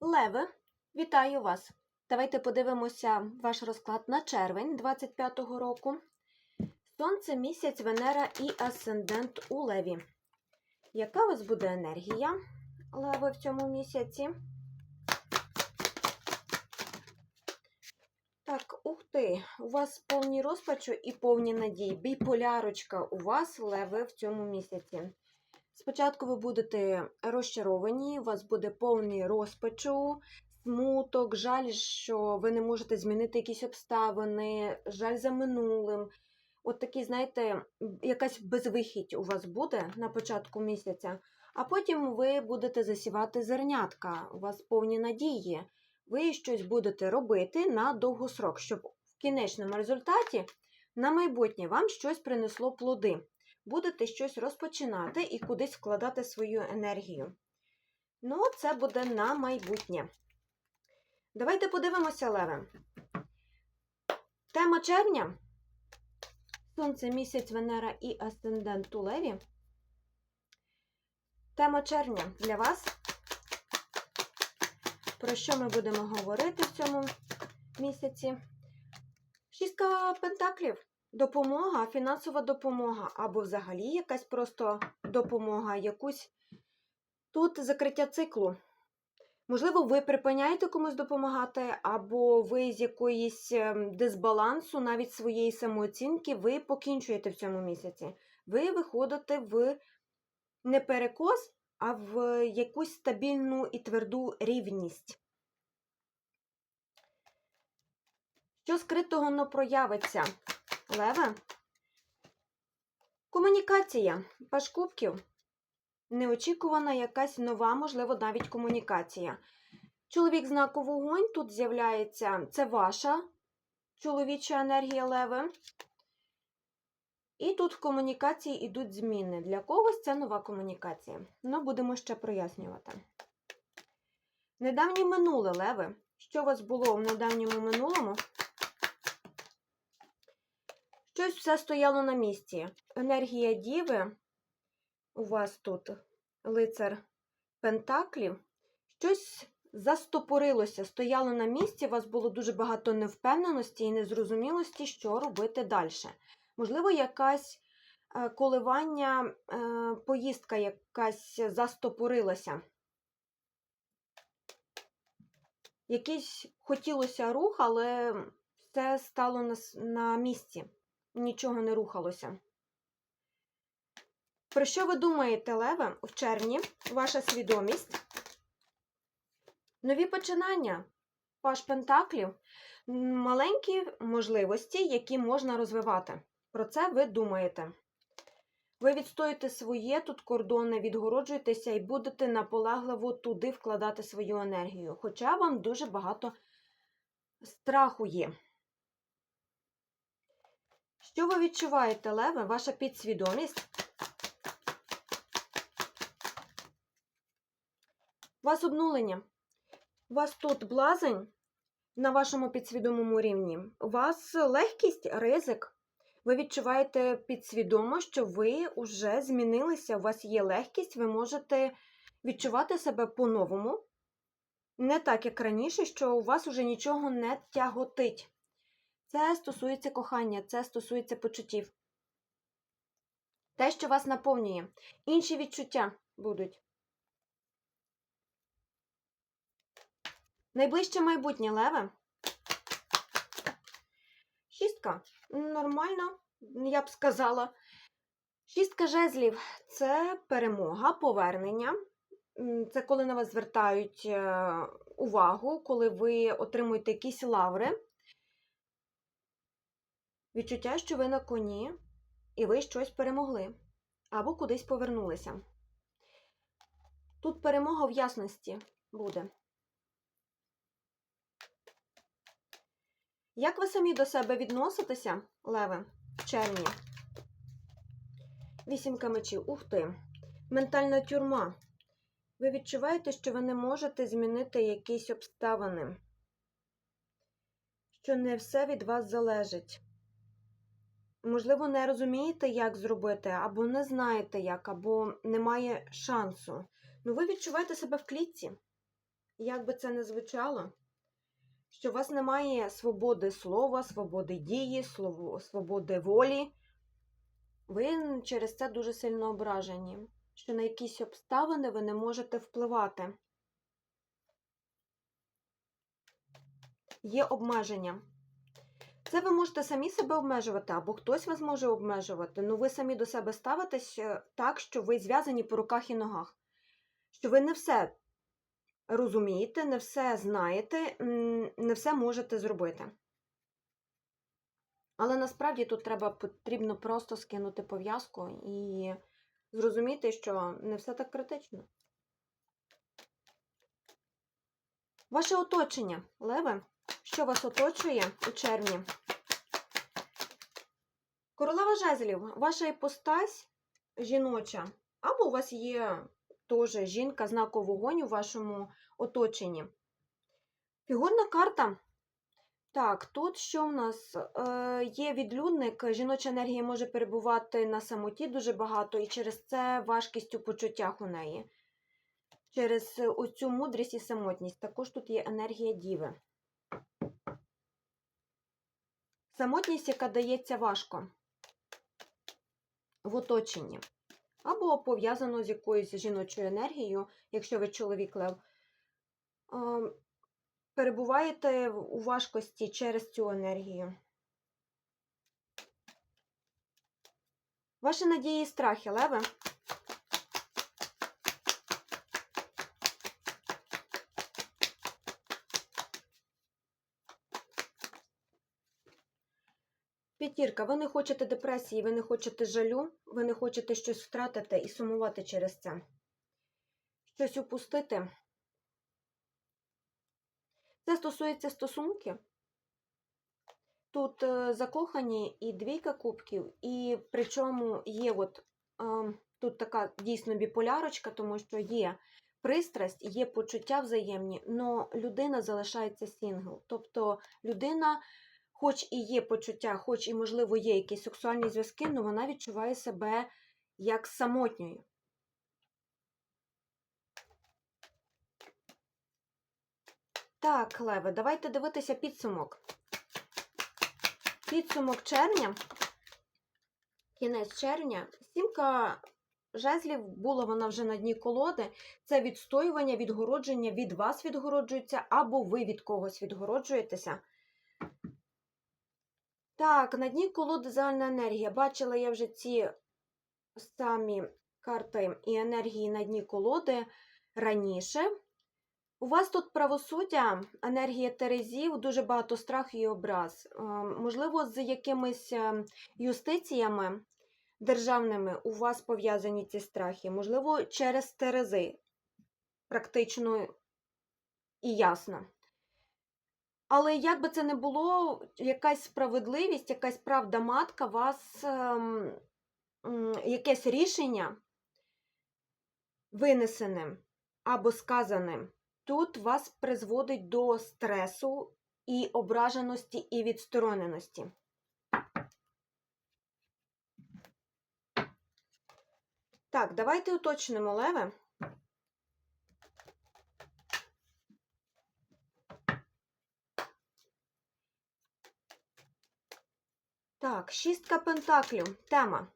Леве, вітаю вас! Давайте подивимося ваш розклад на червень 25-го року. Сонце, місяць, Венера і асцендент у Леві. Яка у вас буде енергія Леви в цьому місяці? Так, ух ти, у вас повні розпачу і повні надії. Біполярочка у вас, Леви, в цьому місяці. Спочатку ви будете розчаровані, у вас буде повний розпачу, смуток, жаль, що ви не можете змінити якісь обставини, жаль за минулим. От такий, знаєте, якась безвихідь у вас буде на початку місяця, а потім ви будете засівати зернятка, у вас повні надії. Ви щось будете робити на довгосрок, щоб в кінечному результаті на майбутнє вам щось принесло плоди будете щось розпочинати і кудись вкладати свою енергію. Ну, це буде на майбутнє. Давайте подивимося, Леве. Тема червня. Сонце, місяць, Венера і асцендент у Леві. Тема червня для вас. Про що ми будемо говорити в цьому місяці? Шістка пентаклів допомога, фінансова допомога, або взагалі якась просто допомога, якусь тут закриття циклу. Можливо, ви припиняєте комусь допомагати, або ви з якоїсь ем, дисбалансу, навіть своєї самооцінки, ви покінчуєте в цьому місяці. Ви виходите в не перекос, а в якусь стабільну і тверду рівність. Що скритого не проявиться? Леве. Комунікація. Паш кубків. Неочікувана якась нова, можливо, навіть комунікація. Чоловік знаку вогонь тут з'являється. Це ваша чоловіча енергія леве. І тут в комунікації йдуть зміни. Для когось це нова комунікація. Ну, будемо ще прояснювати. Недавнє минуле леве. Що у вас було в недавньому минулому? Щось все стояло на місці. Енергія Діви, у вас тут лицар Пентаклів, щось застопорилося, стояло на місці, у вас було дуже багато невпевненості і незрозумілості, що робити далі. Можливо, якась е, коливання, е, поїздка якась застопорилася. Якийсь хотілося рух, але все стало на, на місці нічого не рухалося. Про що ви думаєте, Леве, в червні? Ваша свідомість? Нові починання, паш Пентаклів, маленькі можливості, які можна розвивати. Про це ви думаєте. Ви відстоїте своє тут кордони, відгороджуєтеся і будете наполегливо туди вкладати свою енергію. Хоча вам дуже багато страху є. Що ви відчуваєте, Леве, ваша підсвідомість? У вас обнулення. У вас тут блазень на вашому підсвідомому рівні. У вас легкість, ризик. Ви відчуваєте підсвідомо, що ви вже змінилися, у вас є легкість, ви можете відчувати себе по-новому. Не так, як раніше, що у вас уже нічого не тяготить. Це стосується кохання, це стосується почуттів. Те, що вас наповнює. Інші відчуття будуть. Найближче майбутнє леве. Шістка. Нормально, я б сказала. Шістка жезлів це перемога, повернення. Це коли на вас звертають е, увагу, коли ви отримуєте якісь лаври. Відчуття, що ви на коні, і ви щось перемогли або кудись повернулися. Тут перемога в ясності буде. Як ви самі до себе відноситеся, Леве, в червні? Вісімка мечів. Ух ти! Ментальна тюрма. Ви відчуваєте, що ви не можете змінити якісь обставини, що не все від вас залежить. Можливо, не розумієте, як зробити, або не знаєте як, або немає шансу. Ну, ви відчуваєте себе в клітці. як би це не звучало, що у вас немає свободи слова, свободи дії, свободи волі. Ви через це дуже сильно ображені, що на якісь обставини ви не можете впливати. Є обмеження. Це ви можете самі себе обмежувати, або хтось вас може обмежувати. Ну ви самі до себе ставитесь е, так, що ви зв'язані по руках і ногах. Що ви не все розумієте, не все знаєте, не все можете зробити. Але насправді тут треба потрібно просто скинути пов'язку і зрозуміти, що не все так критично. Ваше оточення, Леве, що вас оточує у червні? Королева жезлів, ваша іпостась жіноча, або у вас є теж жінка знаку вогонь у вашому оточенні. Фігурна карта. Так, тут що в нас? Е, є відлюдник, жіноча енергія може перебувати на самоті дуже багато, і через це важкість у почуттях у неї. Через оцю мудрість і самотність. Також тут є енергія діви. Самотність, яка дається важко в оточенні. Або пов'язано з якоюсь жіночою енергією, якщо ви чоловік лев. Перебуваєте у важкості через цю енергію. Ваші надії і страхи, леве. П'ятірка, ви не хочете депресії, ви не хочете жалю, ви не хочете щось втратити і сумувати через це. Щось упустити. Це стосується стосунків. Тут е, закохані і двійка кубків, і причому є от е, тут така дійсно біполярочка, тому що є пристрасть, є почуття взаємні, але людина залишається сінгл. Тобто людина, хоч і є почуття, хоч і, можливо, є якісь сексуальні зв'язки, але вона відчуває себе як самотньою. Так, Леве, давайте дивитися підсумок. Підсумок червня, кінець червня, сімка жезлів була вона вже на дні колоди. Це відстоювання, відгородження від вас відгороджується, або ви від когось відгороджуєтеся. Так, на дні колоди загальна енергія. Бачила я вже ці самі карти і енергії на дні колоди раніше. У вас тут правосуддя, енергія Терезів, дуже багато страху і образ. Е, Можливо, з якимись е, юстиціями державними у вас пов'язані ці страхи. Можливо, через Терези. Практично і ясно. Але як би це не було, якась справедливість, якась правда матка вас, ем, якесь рішення винесеним або сказаним, тут вас призводить до стресу і ображеності і відстороненості. Так, давайте уточнимо леве. Так, шістка пентаклів. Тема.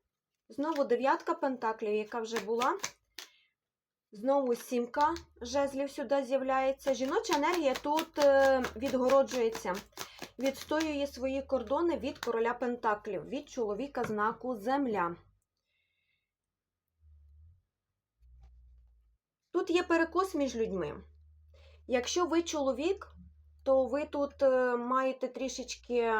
Знову дев'ятка пентаклів, яка вже була. Знову сімка жезлів сюди з'являється. Жіноча енергія тут е, відгороджується, відстоює свої кордони від короля пентаклів, від чоловіка знаку Земля. Тут є перекос між людьми. Якщо ви чоловік, то ви тут е, маєте трішечки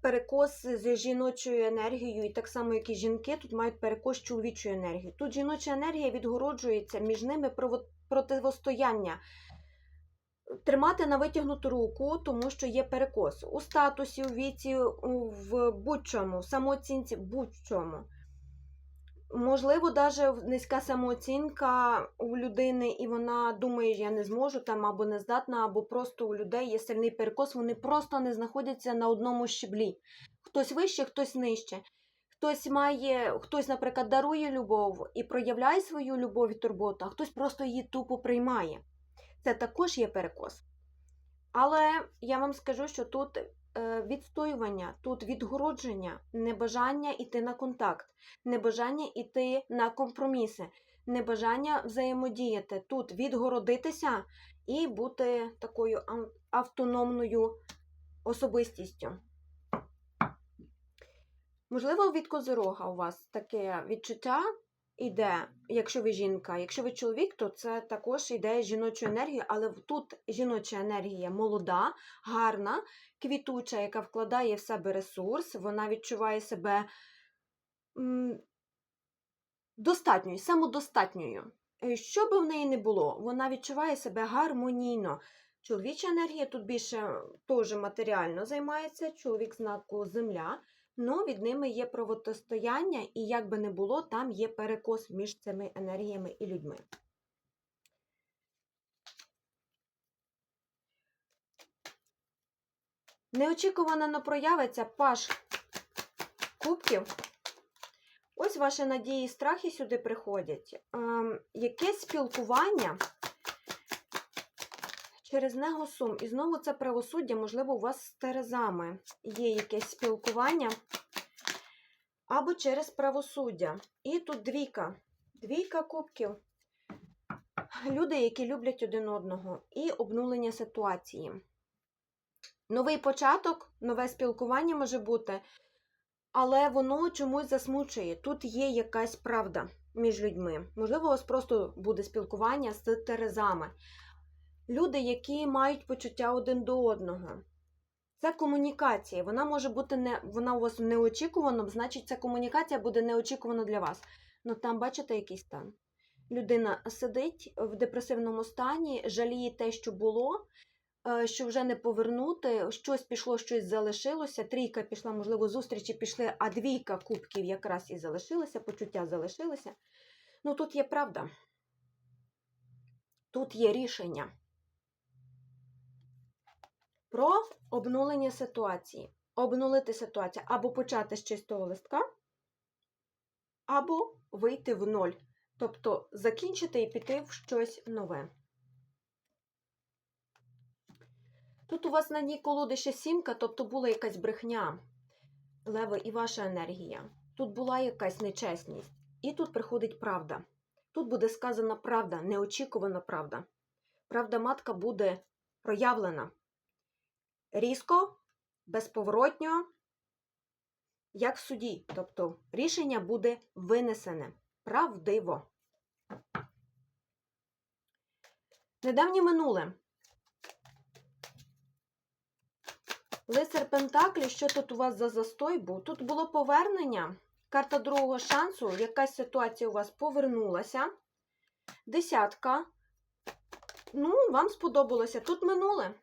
перекос з жіночою енергією, і так само, як і жінки, тут мають перекос з чоловічою енергією. Тут жіноча енергія відгороджується між ними противостояння. Тримати на витягнуту руку, тому що є перекос у статусі, у віці, в будь-чому, в самооцінці, будь-чому. Можливо, навіть низька самооцінка у людини, і вона думає, я не зможу там або не здатна, або просто у людей є сильний перекос, вони просто не знаходяться на одному щеблі. Хтось вище, хтось нижче. Хтось має, хтось, наприклад, дарує любов і проявляє свою любов і турботу, а хтось просто її тупо приймає. Це також є перекос. Але я вам скажу, що тут відстоювання, тут відгородження, небажання йти на контакт, небажання йти на компроміси, небажання взаємодіяти, тут відгородитися і бути такою автономною особистістю. Можливо, від козирога у вас таке відчуття іде, якщо ви жінка. Якщо ви чоловік, то це також іде з жіночої енергії, але тут жіноча енергія молода, гарна, квітуча, яка вкладає в себе ресурс, вона відчуває себе достатньою, самодостатньою. Е, Що би в неї не було, вона відчуває себе гармонійно. Чоловіча енергія тут більше теж матеріально займається, чоловік знаку Земля. Ну, від ними є протистояння, і як би не було, там є перекос між цими енергіями і людьми. Неочікувано не проявиться паш кубків. Ось ваші надії і страхи сюди приходять. Ем, якесь спілкування через него сум. І знову це правосуддя, можливо, у вас з Терезами є якесь спілкування. Або через правосуддя. І тут двійка. Двійка кубків. Люди, які люблять один одного, і обнулення ситуації. Новий початок, нове спілкування може бути, але воно чомусь засмучує. Тут є якась правда між людьми. Можливо, у вас просто буде спілкування з Терезами. Люди, які мають почуття один до одного. Це комунікація. Вона може бути не вона у вас неочікувано, значить, ця комунікація буде неочікувано для вас. Ну там, бачите, який стан. Людина сидить в депресивному стані, жаліє те, що було, е, що вже не повернути, щось пішло, щось залишилося. Трійка пішла, можливо, зустрічі пішли, а двійка кубків якраз і залишилася, почуття залишилися. Ну тут є правда. Тут є рішення про обнулення ситуації. Обнулити ситуацію або почати з чистого листка, або вийти в ноль. Тобто закінчити і піти в щось нове. Тут у вас на дні колоди ще сімка, тобто була якась брехня, леви, і ваша енергія. Тут була якась нечесність. І тут приходить правда. Тут буде сказана правда, неочікувана правда. Правда матка буде проявлена різко, безповоротньо, як в суді. Тобто рішення буде винесене правдиво. Недавнє минуле. Лицар Пентаклі, що тут у вас за застой був? Тут було повернення, карта другого шансу, якась ситуація у вас повернулася. Десятка. Ну, вам сподобалося. Тут минуле.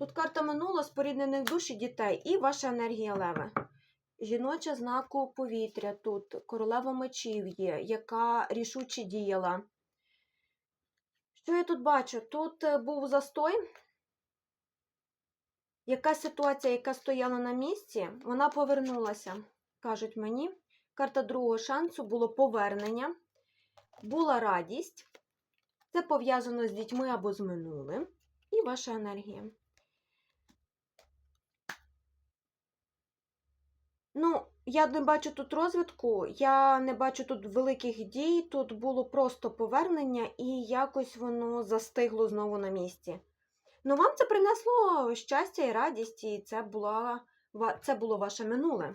Тут карта минула споріднених душ і дітей і ваша енергія леви. Жіноча знаку повітря тут, королева мечів є, яка рішуче діяла. Що я тут бачу? Тут е, був застой. Якась ситуація, яка стояла на місці, вона повернулася, кажуть мені. Карта другого шансу було повернення, була радість. Це пов'язано з дітьми або з минулим. І ваша енергія. Ну, я не бачу тут розвитку, я не бачу тут великих дій, тут було просто повернення і якось воно застигло знову на місці. Ну, вам це принесло щастя і радість, і це, була, це було ваше минуле.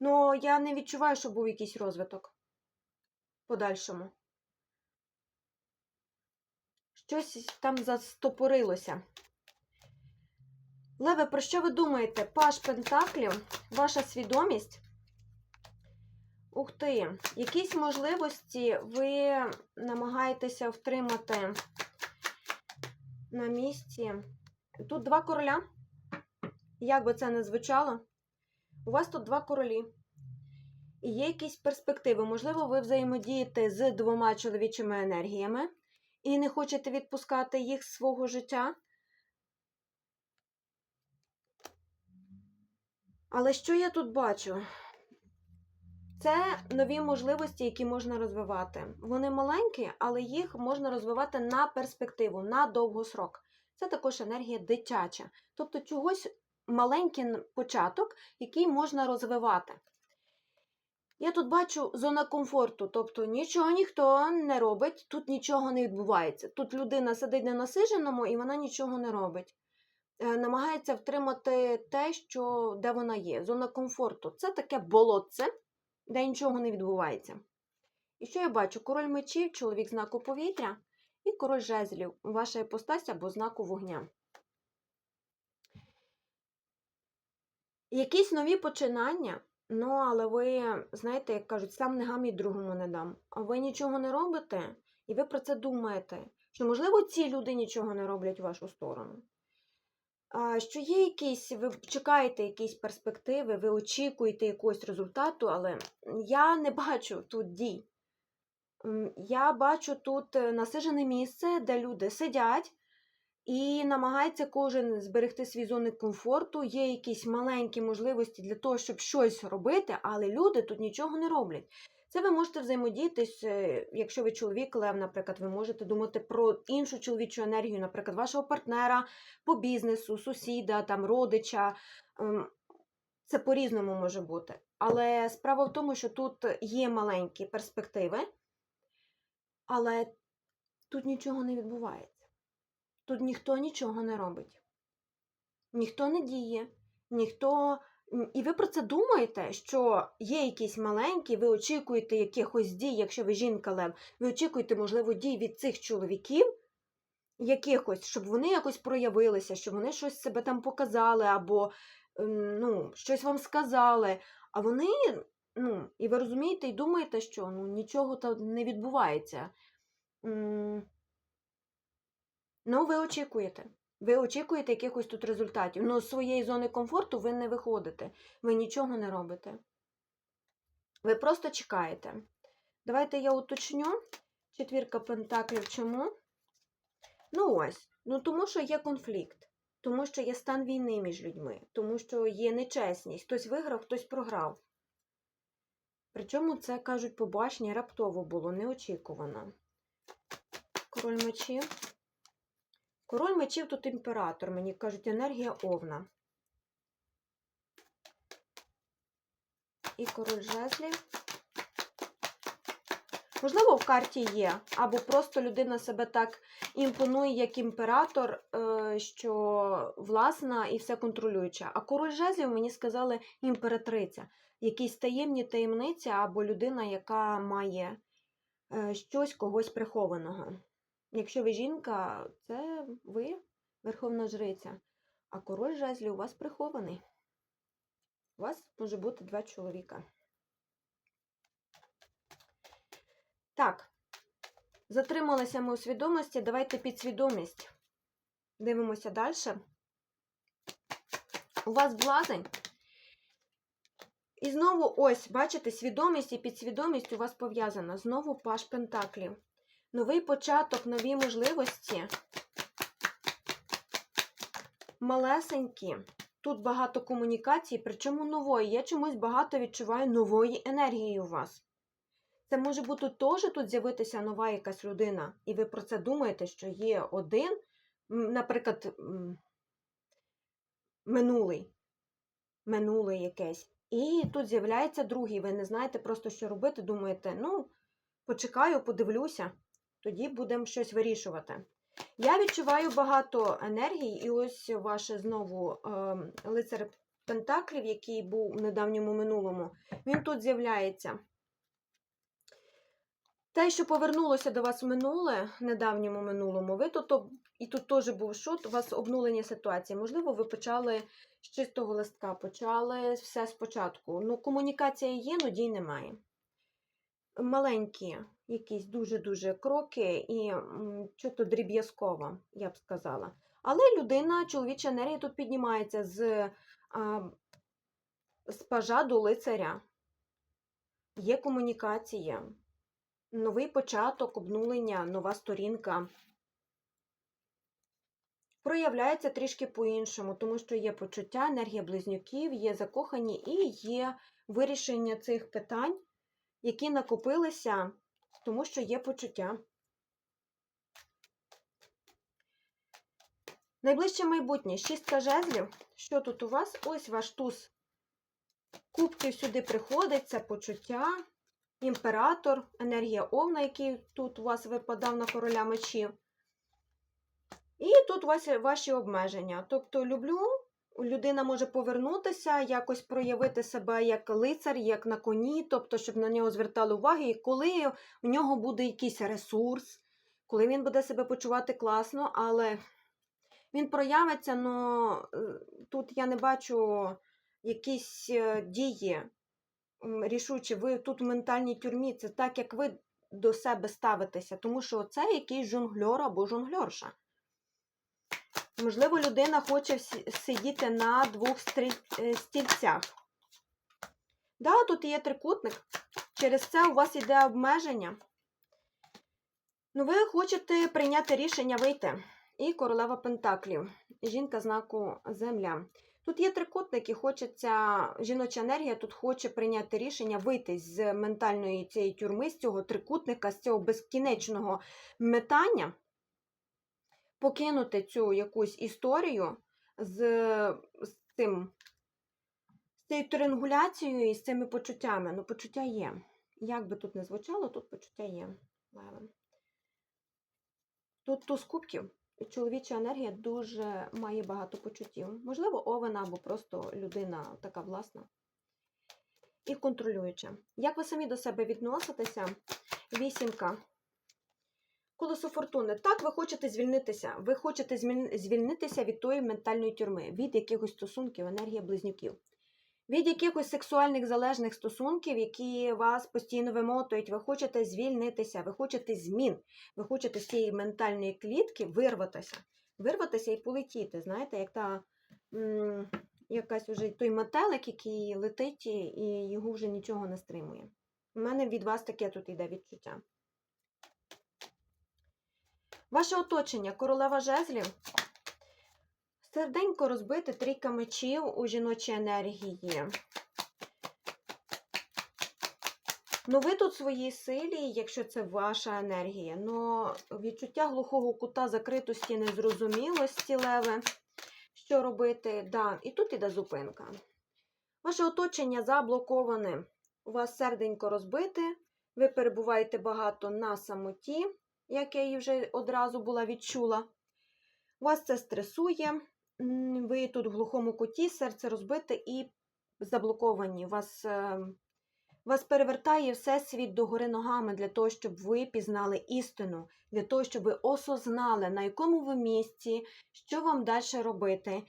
Ну, я не відчуваю, що був якийсь розвиток подальшому. Щось там застопорилося. Леве, про що ви думаєте? Паш Пентаклів, ваша свідомість? Ух ти, якісь можливості ви намагаєтеся втримати на місці. Тут два короля. Як би це не звучало, у вас тут два королі. І є якісь перспективи. Можливо, ви взаємодієте з двома чоловічими енергіями і не хочете відпускати їх з свого життя. Але що я тут бачу? Це нові можливості, які можна розвивати. Вони маленькі, але їх можна розвивати на перспективу, на довгосрок. Це також енергія дитяча, тобто чогось маленький початок, який можна розвивати. Я тут бачу зона комфорту, тобто нічого ніхто не робить, тут нічого не відбувається. Тут людина сидить на насиженому і вона нічого не робить. Е, Намагається втримати те, що, де вона є. Зона комфорту це таке болотце, де нічого не відбувається. І що я бачу? Король мечів, чоловік знаку повітря і король жезлів, ваша іпостась або знаку вогня. Якісь нові починання, ну але ви, знаєте, як кажуть, сам не гам і другому не дам. А ви нічого не робите, і ви про це думаєте, що, можливо, ці люди нічого не роблять в вашу сторону. Що є якісь, ви чекаєте якісь перспективи, ви очікуєте якогось результату, але я не бачу тут дій. Я бачу тут е, насижене місце, де люди сидять і намагається кожен зберегти свій зони комфорту. Є якісь маленькі можливості для того, щоб щось робити, але люди тут нічого не роблять. Це ви можете взаємодіяти, з, е, якщо ви чоловік, лев, наприклад, ви можете думати про іншу чоловічу енергію, наприклад, вашого партнера по бізнесу, сусіда, там, родича. Ем, Це по-різному може бути. Але справа в тому, що тут є маленькі перспективи, але тут нічого не відбувається. Тут ніхто нічого не робить. Ніхто не діє, ніхто. І ви про це думаєте, що є якісь маленькі, ви очікуєте якихось дій, якщо ви жінка лев, ви очікуєте, можливо, дій від цих чоловіків, якихось, щоб вони якось проявилися, щоб вони щось себе там показали, або ем, ну, щось вам сказали. А вони, ну, і ви розумієте, і думаєте, що ну, нічого там не відбувається. Ну, ви очікуєте. Ви очікуєте якихось тут результатів. Ну, з своєї зони комфорту ви не виходите, ви нічого не робите. Ви просто чекаєте. Давайте я уточню. Четвірка пентаклів чому? Ну ось. Ну, тому що є конфлікт, тому що є стан війни між людьми, тому що є нечесність. Хтось виграв, хтось програв. Причому це, кажуть, побачення раптово було, неочікувано. Король мечів. Король мечів тут імператор, мені кажуть, енергія овна. І король жезлів. Можливо, в карті є, або просто людина себе так імпонує, як імператор, е, що власна і все контролююча. А король жезлів мені сказали імператриця, якісь таємні таємниці, або людина, яка має е, щось когось прихованого. Якщо ви жінка, це ви верховна жриця. А король жезлів у вас прихований. У вас може бути два чоловіка. Так, затрималися ми у свідомості. Давайте підсвідомість. Дивимося далі. У вас блазень. І знову ось, бачите, свідомість і підсвідомість у вас пов'язана. Знову паш пентаклів. Новий початок, нові можливості. Малесенькі. Тут багато комунікацій, причому нової. Я чомусь багато відчуваю нової енергії у вас. Це може бути теж тут з'явитися нова якась людина, і ви про це думаєте, що є один, наприклад, минулий, минулий якесь. І тут з'являється другий. Ви не знаєте просто, що робити. Думаєте, ну, почекаю, подивлюся, тоді будемо щось вирішувати. Я відчуваю багато енергії, і ось ваше знову е, лицар Пентаклів, який був в недавньому минулому, він тут з'являється. Те, що повернулося до вас в минуле, недавньому минулому, ви тут і тут теж був шут, у вас обнулення ситуації. Можливо, ви почали з чистого листка, почали все спочатку. Ну, комунікація є, но дій немає. Маленькі якісь дуже-дуже кроки і що то дріб'язково, я б сказала. Але людина, чоловіча енергія тут піднімається з, а, з пажа до лицаря. Є комунікація, новий початок, обнулення, нова сторінка. Проявляється трішки по-іншому, тому що є почуття, енергія близнюків, є закохані і є вирішення цих питань які накопилися, тому що є почуття. Найближче майбутнє шістка жезлів. Що тут у вас? Ось ваш туз. Кубків сюди приходить, це почуття, імператор, енергія Овна, який тут у вас випадав на короля мечів. І тут у ваші обмеження. Тобто, люблю, людина може повернутися, якось проявити себе як лицар, як на коні, тобто, щоб на нього звертали увагу, і коли в нього буде якийсь ресурс, коли він буде себе почувати класно, але він проявиться, але тут я не бачу якісь е, дії рішучі. Ви тут в ментальній тюрмі, це так, як ви до себе ставитеся, тому що це якийсь жонгльор або жонгльорша. Можливо, людина хоче сидіти на двох е, стільцях. Да, тут є трикутник. Через це у вас йде обмеження. Ну, ви хочете прийняти рішення вийти. І королева Пентаклів. Жінка знаку Земля. Тут є трикутник і хочеться, жіноча енергія тут хоче прийняти рішення вийти з ментальної цієї тюрми, з цього трикутника, з цього безкінечного метання, покинути цю якусь історію з, з цим, з цією триангуляцією і з цими почуттями. Ну, почуття є. Як би тут не звучало, тут почуття є. Тут туз кубків. Чоловіча енергія дуже має багато почуттів. Можливо, овена або просто людина така власна і контролююча. Як ви самі до себе відноситеся? Вісімка. Колесо фортуни. Так, ви хочете звільнитися. Ви хочете звільнитися від тої ментальної тюрми, від якихось стосунків, енергія близнюків, від якихось сексуальних залежних стосунків, які вас постійно вимотують. Ви хочете звільнитися, ви хочете змін. Ви хочете з цієї ментальної клітки вирватися. Вирватися і полетіти. Знаєте, як та м, якась уже той метелик, який летить, і- його вже нічого не стримує. У мене від вас таке тут йде відчуття. Ваше оточення, королева жезлів. Серденько розбите трійка мечів у жіночій енергії. Ну, ви тут своїй силі, якщо це ваша енергія, но відчуття глухого кута закритості, незрозумілості леве, що робити, да, і тут іде зупинка. Ваше оточення заблоковане, у вас серденько розбите, ви перебуваєте багато на самоті, як я її вже одразу була відчула. Вас це стресує, ви тут в глухому куті, серце розбите і заблоковані. Вас, е, вас перевертає всесвіт догори ногами для того, щоб ви пізнали істину, для того, щоб ви осознали, на якому ви місці, що вам далі робити,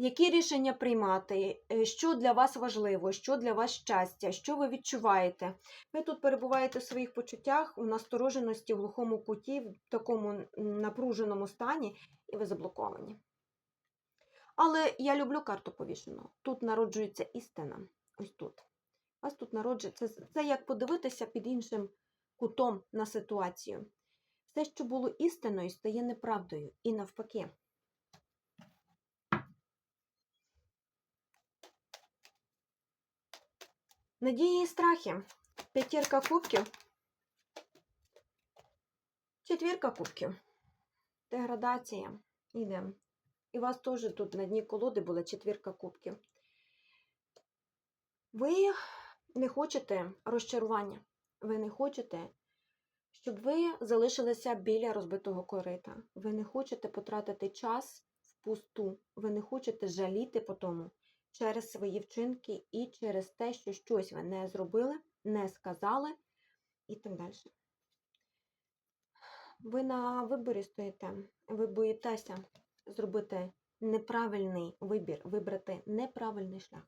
які рішення приймати, е, що для вас важливо, що для вас щастя, що ви відчуваєте. Ви тут перебуваєте в своїх почуттях, у настороженості, в глухому куті, в такому напруженому стані, і ви заблоковані. Але я люблю карту повішеного. Тут народжується істина. Ось тут. Вас тут народжується. Це як подивитися під іншим кутом на ситуацію. Все, що було істиною, стає неправдою. І навпаки. Надії і страхи. П'ятірка кубків. Четвірка кубків. Деградація. Йдемо. І у вас теж тут на дні колоди була четвірка кубків. Ви не хочете розчарування. Ви не хочете, щоб ви залишилися біля розбитого корита. Ви не хочете потратити час впусту. Ви не хочете жаліти по тому через свої вчинки і через те, що щось ви не зробили, не сказали і так далі. Ви на виборі стоїте, ви боїтеся зробити неправильний вибір, вибрати неправильний шлях.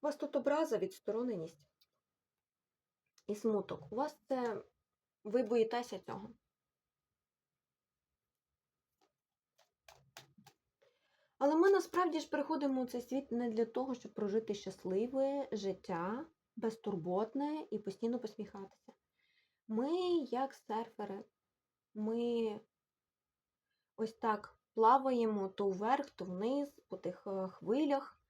У вас тут образа, відстороненість і смуток. У вас це ви боїтеся цього. Але ми насправді ж приходимо у цей світ не для того, щоб прожити щасливе життя, безтурботне і постійно посміхатися. Ми, як серфери, ми ось так плаваємо то вверх, то вниз, по тих е, хвилях.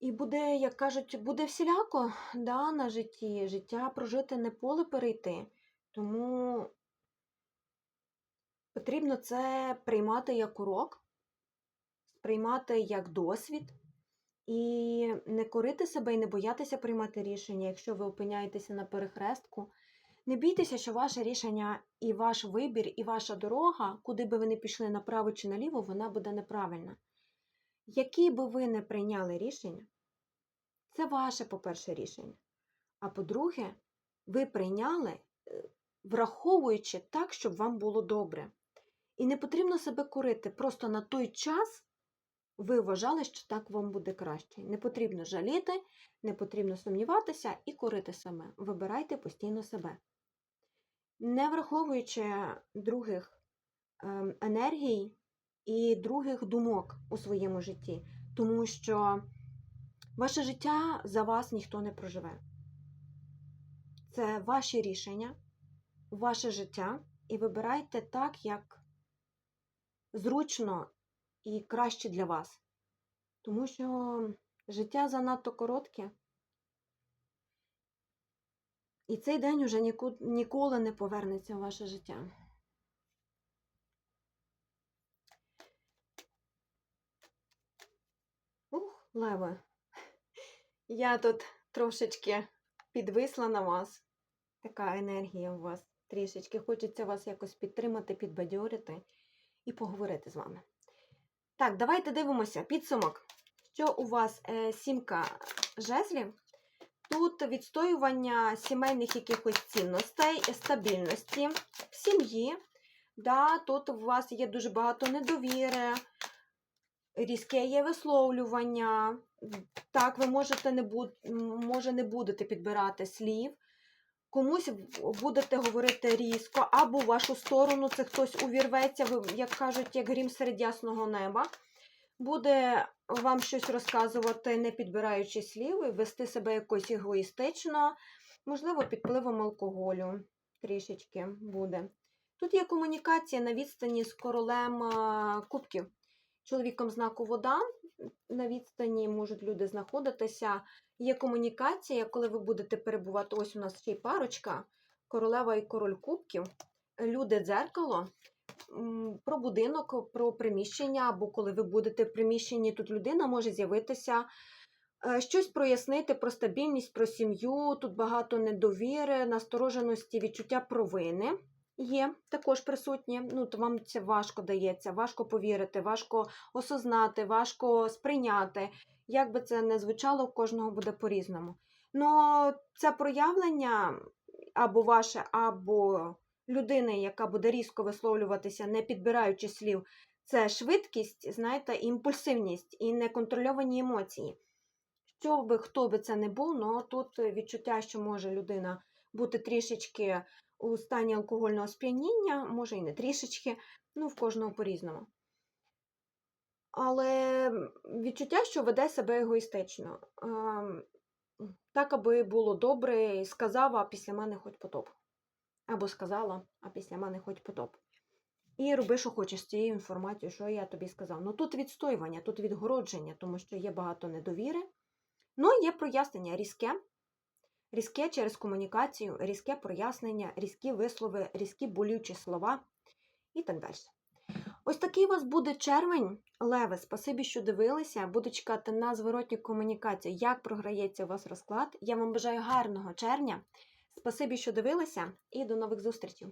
І буде, як кажуть, буде всіляко да, на житті. Життя прожити не поле перейти. Тому потрібно це приймати як урок, сприймати як досвід і не корити себе і не боятися приймати рішення, якщо ви опиняєтеся на перехрестку. Не бійтеся, що ваше рішення і ваш вибір, і ваша дорога, куди би ви не пішли направо чи наліво, вона буде неправильна. Які би ви не прийняли рішення, це ваше, по-перше, рішення. А по-друге, ви прийняли, е, враховуючи так, щоб вам було добре. І не потрібно себе корити. Просто на той час ви вважали, що так вам буде краще. Не потрібно жаліти, не потрібно сумніватися і корити себе. Вибирайте постійно себе. Не враховуючи других ем, енергій і других думок у своєму житті, тому що ваше життя за вас ніхто не проживе. Це ваші рішення, ваше життя, і вибирайте так, як зручно і краще для вас. Тому що життя занадто коротке, і цей день уже ніколи не повернеться в ваше життя. Ух, леве. Я тут трошечки підвисла на вас. Така енергія у вас трішечки. Хочеться вас якось підтримати, підбадьорити і поговорити з вами. Так, давайте дивимося підсумок. Що у вас е, сімка жезлів? Тут відстоювання сімейних якихось цінностей, стабільності сім'ї. Да, тут у вас є дуже багато недовіри, різке є висловлювання. Так, ви можете не буд... може не будете підбирати слів. Комусь будете говорити різко, або в вашу сторону це хтось увірветься, як кажуть, як грім серед ясного неба. Буде вам щось розказувати, не підбираючи слів, і вести себе якось егоїстично, можливо, під впливом алкоголю трішечки буде. Тут є комунікація на відстані з королем кубків. Чоловіком знаку вода на відстані можуть люди знаходитися. Є комунікація, коли ви будете перебувати, ось у нас ще й парочка, королева і король кубків, люди дзеркало, про будинок, про приміщення, або коли ви будете в приміщенні, тут людина може з'явитися, е, щось прояснити про стабільність, про сім'ю, тут багато недовіри, настороженості, відчуття провини. Є також присутні. Ну, то вам це важко дається, важко повірити, важко осознати, важко сприйняти. Як би це не звучало, у кожного буде по-різному. Ну, це проявлення або ваше, або людини, яка буде різко висловлюватися, не підбираючи слів, це швидкість, знаєте, імпульсивність і неконтрольовані емоції. Що би хто би це не був, ну тут відчуття, що може людина бути трішечки у стані алкогольного сп'яніння, може і не трішечки, ну, в кожного по-різному. Але відчуття, що веде себе егоїстично. Так, аби було добре, сказав, а після мене хоч потоп. Або сказала, а після мене хоч потоп. І роби, що хочеш з цією інформацією, що я тобі сказав. Ну тут відстоювання, тут відгородження, тому що є багато недовіри. Ну, є прояснення різке. Різке через комунікацію, різке прояснення, різкі вислови, різкі болючі слова і так далі. Ось такий у вас буде червень, леви. Спасибі, що дивилися. Буду чекати на зворотню комунікацію, як програється у вас розклад. Я вам бажаю гарного червня. Спасибі, що дивилися, і до нових зустрічей!